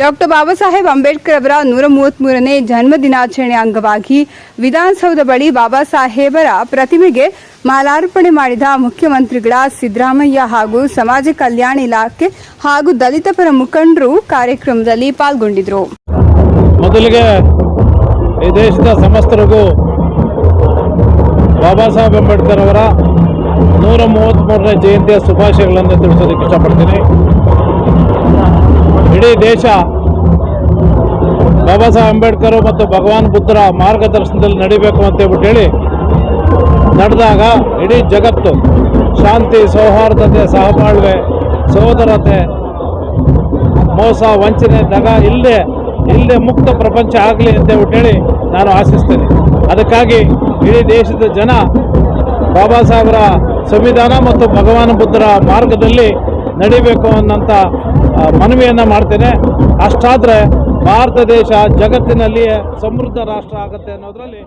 Doctor Baba Saheb Ambedkar ಅವರ ನೂರ ಮೂವತ್ಮೂರನೇ ಜನ್ಮ ದಿನಾಚರಣೆ ಅಂಗವಾಗಿ ವಿಧಾನಸೌಧ ಬಳಿ ಬಾಬಾ ಸಾಹೇಬರ ಪ್ರತಿಮೆಗೆ ಮಾಲಾರ್ಪಣೆ ಮಾಡಿದ ಮುಖ್ಯಮಂತ್ರಿಗಳ ಸಿದ್ದರಾಮಯ್ಯ ಹಾಗೂ ಸಮಾಜ ಕಲ್ಯಾಣ ಇಲಾಖೆ ಹಾಗೂ ದಲಿತ ಪರ ಮುಖಂಡರು ಕಾರ್ಯಕ್ರಮದಲ್ಲಿ ಪಾಲ್ಗೊಂಡಿದ್ದರು. ಮೊದಲಿಗೆ ಈ ದೇಶದ ಸಮಸ್ತರಿಗೂ ಬಾಬಾ ಸಾಹೇಬ್ ಅಂಬೇಡ್ಕರ್ ಅವರ ನೂರ ಮೂವತ್ತ್ಮೂರನೇ ಜಯಂತಿಯ ಶುಭಾಶಯಗಳನ್ನು ತಿಳಿಸೋದಕ್ಕೆ ಇಷ್ಟಪಡ್ತೀನಿ. ಇಡೀ ದೇಶ ಬಾಬಾ ಸಾಹೇಬ್ ಅಂಬೇಡ್ಕರ್ ಮತ್ತು ಭಗವಾನ್ ಬುದ್ಧರ ಮಾರ್ಗದರ್ಶನದಲ್ಲಿ ನಡಿಬೇಕು ಅಂತ ಹೇಳಿ ನಡೆದಾಗ ಇಡೀ ಜಗತ್ತು ಶಾಂತಿ, ಸೌಹಾರ್ದತೆ, ಸಹಬಾಳ್ವೆ ಸಹೋದರತೆ ಮೋಸ, ವಂಚನೆ, ದಗ ಇಲ್ಲದೆ ಇಲ್ಲದೆ ಮುಕ್ತ ಪ್ರಪಂಚ ಆಗಲಿ ಅಂತ ಹೇಳಿ ನಾನು ಆಶಿಸ್ತೇನೆ. ಅದಕ್ಕಾಗಿ ಇಡೀ ದೇಶದ ಜನ ಬಾಬಾ ಸಾಹೇಬರ ಸಂವಿಧಾನ ಮತ್ತು ಭಗವಾನ್ ಬುದ್ಧರ ಮಾರ್ಗದಲ್ಲಿ ನಡಿಬೇಕು ಅನ್ನೋಂಥ ಮನವಿಯನ್ನು ಮಾಡ್ತೇನೆ. ಅಷ್ಟಾದರೆ ಭಾರತ ದೇಶ ಜಗತ್ತಿನಲ್ಲಿಯೇ ಸಮೃದ್ಧ ರಾಷ್ಟ್ರ ಆಗುತ್ತೆ ಅನ್ನೋದರಲ್ಲಿ